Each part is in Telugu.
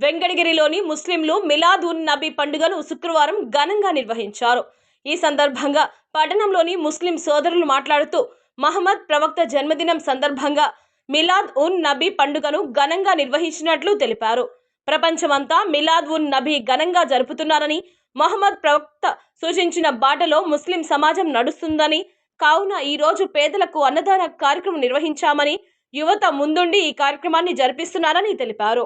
వెంకటగిరిలోని ముస్లింలు మిలాద్ ఉన్ నబీ పండుగను శుక్రవారం ఘనంగా నిర్వహించారు. ఈ సందర్భంగా పట్టణంలోని ముస్లిం సోదరులు మాట్లాడుతూ మహమ్మద్ ప్రవక్త జన్మదినం సందర్భంగా మిలాద్ ఉన్ నబీ పండుగను ఘనంగా నిర్వహించినట్లు తెలిపారు. ప్రపంచమంతా మిలాద్ ఉన్ నబీ ఘనంగా జరుపుతున్నారని మహమ్మద్ ప్రవక్త సూచించిన బాటలో ముస్లిం సమాజం నడుస్తుందని కావున ఈ రోజు పేదలకు అన్నదాన కార్యక్రమం నిర్వహించామని యువత ముందుండి ఈ కార్యక్రమాన్ని జరిపిస్తున్నారని తెలిపారు.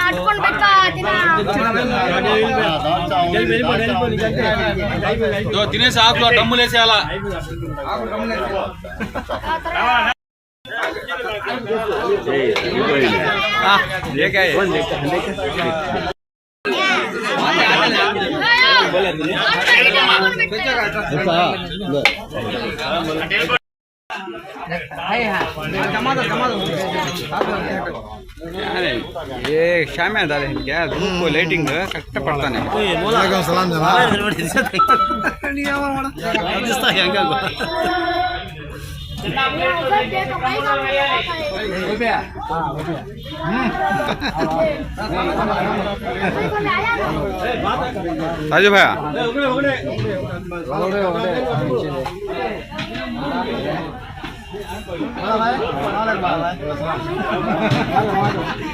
ఆడుకొని పెట్టా తినేసి ఆకులో డమ్ములేసేయాలా ఏ క్షామే దాదా ಹಿಂಗೆ ಧೂಪು ಲೈಟಿಂಗ್ ಕಷ್ಟ ಪಡ್ತಾನೆ ಸಲಾಮ್ ಜನ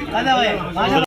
हेलो ఆడుకొని పెట్ట తినా ఇదో తినేసి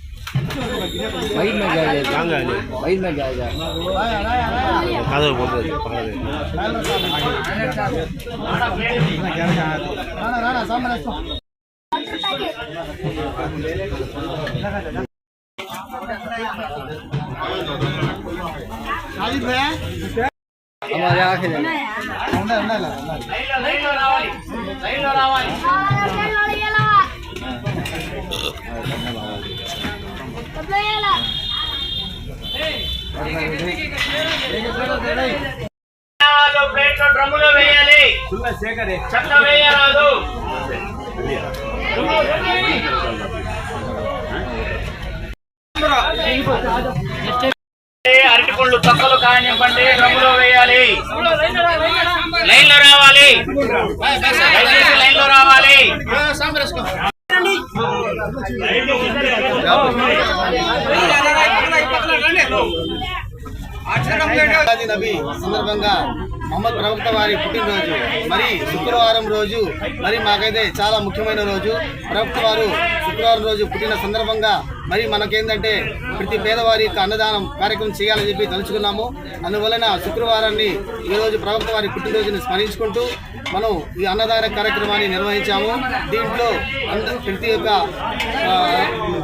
பைட் மேல ஜாய் வாங்க பைட் மேல ஜாய் ஜாய் காதல் போடுறது பாக்குறது ராணா ராணா சாமல சாஜித் பையா हमारे आखे जाने ना ना ना लाइन लो रावाली लाइन लो रावाली ప్లేట్లో డ్రమ్ములో వేయాలి. చెత్త వేయరాదు తొక్కలు కానివ్వండి డ్రమ్ములో వేయాలి. లైన్లో రావాలి. దయచేసి లైన్లో రావాలి నబీ సందర్భంగా మహమ్మద్ ప్రవక్త వారి పుట్టినరోజు. మరి శుక్రవారం రోజు మరి మాకైతే చాలా ముఖ్యమైన రోజు. ప్రవక్త వారు శుక్రవారం రోజు పుట్టిన సందర్భంగా మరి మనకేంటంటే ప్రతి పేదవారి యొక్క అన్నదానం కార్యక్రమం చేయాలని చెప్పి తలుచుకున్నాము. అందువలన శుక్రవారాన్ని ఈరోజు ప్రభుత్వ వారి పుట్టినరోజుని స్మరించుకుంటూ మనం ఈ అన్నదాన కార్యక్రమాన్ని నిర్వహించాము. దీంట్లో ప్రతి ఒక్క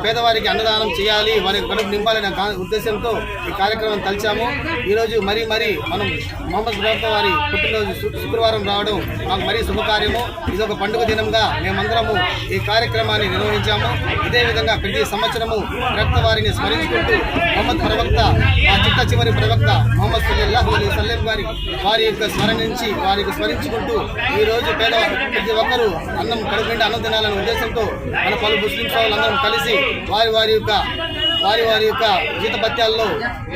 పేదవారికి అన్నదానం చేయాలి వారి కడుపు నింపాలనే కా- ఉద్దేశంతో ఈ కార్యక్రమం తలిచాము. ఈరోజు మరీ మరీ మనం మొహమ్మద్ ప్రభుత్వ వారి పుట్టినరోజు శుక్రవారం రావడం మాకు మరీ శుభకార్యము. ఇది ఒక పండుగ దినంగా మేమందరము ఈ కార్యక్రమాన్ని నిర్వహించాము. ఇదే విధంగా ప్రతి సంవత్సరము ప్రవక్త వారిని స్మరించుకుంటూ మొహమ్మద్ ప్రవక్త ఆ చిట్ట చివరి ప్రవక్త మొహమ్మద్ సల్లల్లాహు అలైహి వసల్లం గారి వారి యొక్క స్మరణించి వారికి స్మరించుకుంటూ ఈ రోజు పేద ప్రతి ఒక్కరూ అన్నం కడుపు అన్నం తినాలనే ఉద్దేశంతో మన పలు ముస్లిం సోదరులందరం కలిసి వారి వారి యొక్క వారి వారి యొక్క జీతభత్యాల్లో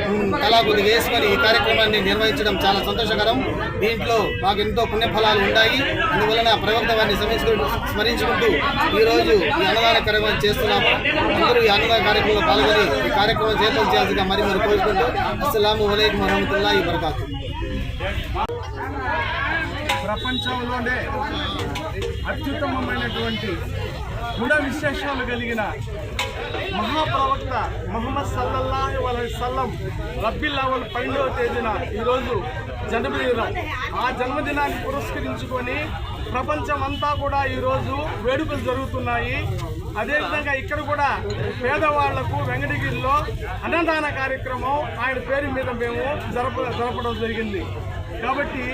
ఉమ్, తలా వేసుకొని ఈ కార్యక్రమాన్ని నిర్వహించడం చాలా సంతోషకరం. దీంట్లో మాకు ఎంతో పుణ్యఫలాలు ఉన్నాయి అందువలన ప్రవక్త వారిని స్మరించుకుంటూ స్మరించుకుంటూ ఈ అన్నదాన కార్యక్రమం చేస్తున్నాము. అందరూ ఈ అన్నదాన కార్యక్రమంలో పాల్గొని ఈ కార్యక్రమం చేతం చేయాల్సిగా మరి మరి కోరుకుంటూ అస్సలాము అలైకుం ఈ వబరకాతు. ప్రపంచంలోనే అత్యుత్తమమైనటువంటి గుణ విశేషాలు కలిగిన మహాప్రవక్త మహమ్మద్ సల్లల్లాహి వలహి సల్లం రబ్బిల్ అవల్ పన్నెండవ తేదీన ఈరోజు జన్మదినం ఆ జన్మదినాన్ని పురస్కరించుకొని ప్రపంచమంతా కూడా ఈరోజు వేడుకలు జరుగుతున్నాయి. అదేవిధంగా ఇక్కడ కూడా పేదవాళ్ళకు వెంకటగిరిలో అన్నదాన కార్యక్రమం ఆయన పేరు మీద మేము జరప జరపడం జరిగింది. కాబట్టి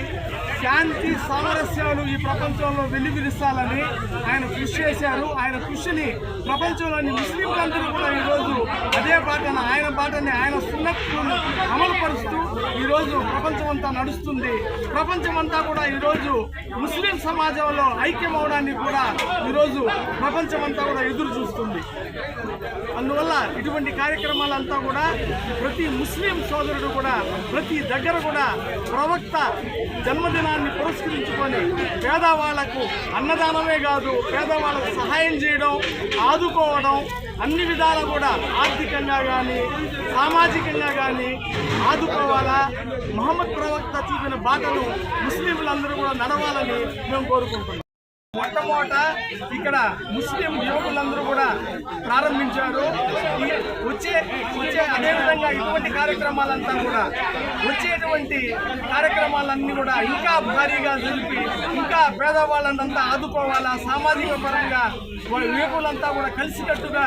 శాంతి సామరస్యాలు ఈ ప్రపంచంలో వెల్లివిరుస్తాలని ఆయన కృషి చేశారు. ఆయన కృషిని ప్రపంచంలోని ముస్లింలందరూ కూడా ఈరోజు అదే బాటను ఆయన బాటని ఆయన సున్నత్తులను అమలుపరుస్తూ ఈరోజు ప్రపంచమంతా నడుస్తుంది. ప్రపంచమంతా కూడా ఈరోజు ముస్లిం సమాజంలో ఐక్యం అవడాన్ని కూడా ఈరోజు ప్రపంచమంతా కూడా ఎదురు చూస్తుంది. అందువల్ల ఇటువంటి కార్యక్రమాలంతా కూడా ప్రతి ముస్లిం సోదరుడు కూడా ప్రతి దగ్గర కూడా ప్రవక్త జన్మదినాన్ని పురస్కరించుకొని పేదవాళ్ళకు అన్నదానమే కాదు పేదవాళ్ళకు సహాయం చేయడం ఆదుకోవడం అన్ని విధాలా కూడా ఆర్థికంగా కానీ సామాజికంగా కానీ ఆదుకోవాలా? మహమ్మద్ ప్రవక్త చూపిన బాటను ముస్లింలందరూ కూడా నడవాలని మేము కోరుకుంటున్నాం. మొట్టమొదట ఇక్కడ ముస్లిం యువకులందరూ కూడా ప్రారంభించారు. వచ్చే వచ్చే అదేవిధంగా ఇటువంటి కార్యక్రమాలంతా కూడా వచ్చేటువంటి కార్యక్రమాలన్నీ కూడా ఇంకా భారీగా జరిపి ఇంకా పేదవాళ్ళనంతా ఆదుకోవాలా? సామాజిక పరంగా వాళ్ళ యువకులంతా కూడా కలిసికట్టుగా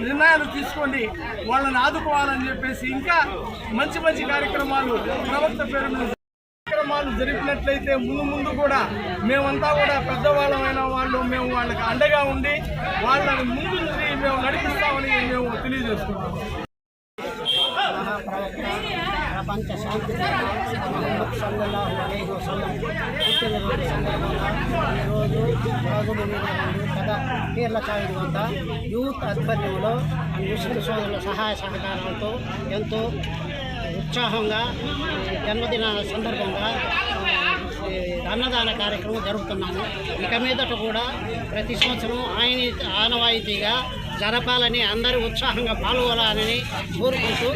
నిర్ణయాలు తీసుకొని వాళ్ళని ఆదుకోవాలని చెప్పేసి ఇంకా మంచి మంచి కార్యక్రమాలు ప్రవక్త పేరు మీద కార్యక్రమాలు జరిపినట్లయితే ముందు ముందు కూడా మేమంతా కూడా పెద్దవాళ్ళమైన వాళ్ళు మేము వాళ్ళకి అండగా ఉండి వాళ్ళని ముందు నుండి మేము నడిపిస్తామని మేము తెలియజేస్తున్నాం ప్రపంచ శాంతి మహమ్మద్ సల్లల్లాహు అలైహి వసల్లం పుట్టినరోజు సందర్భంగా ఈరోజు రాజమండ్రి పెద్ద పీర్ల చావిడి వద్ద యూత్ ఆధ్వర్యంలో ముస్లిం సోదరుల సహాయ సహకారాలతో ఎంతో ఉత్సాహంగా జన్మదిన సందర్భంగా అన్నదాన కార్యక్రమం జరుపుతున్నాము. ఇక మీదట కూడా ప్రతి సంవత్సరం ఆయన ఆనవాయితీగా జరపాలని అందరూ ఉత్సాహంగా పాల్గొనాలని కోరుకుంటూ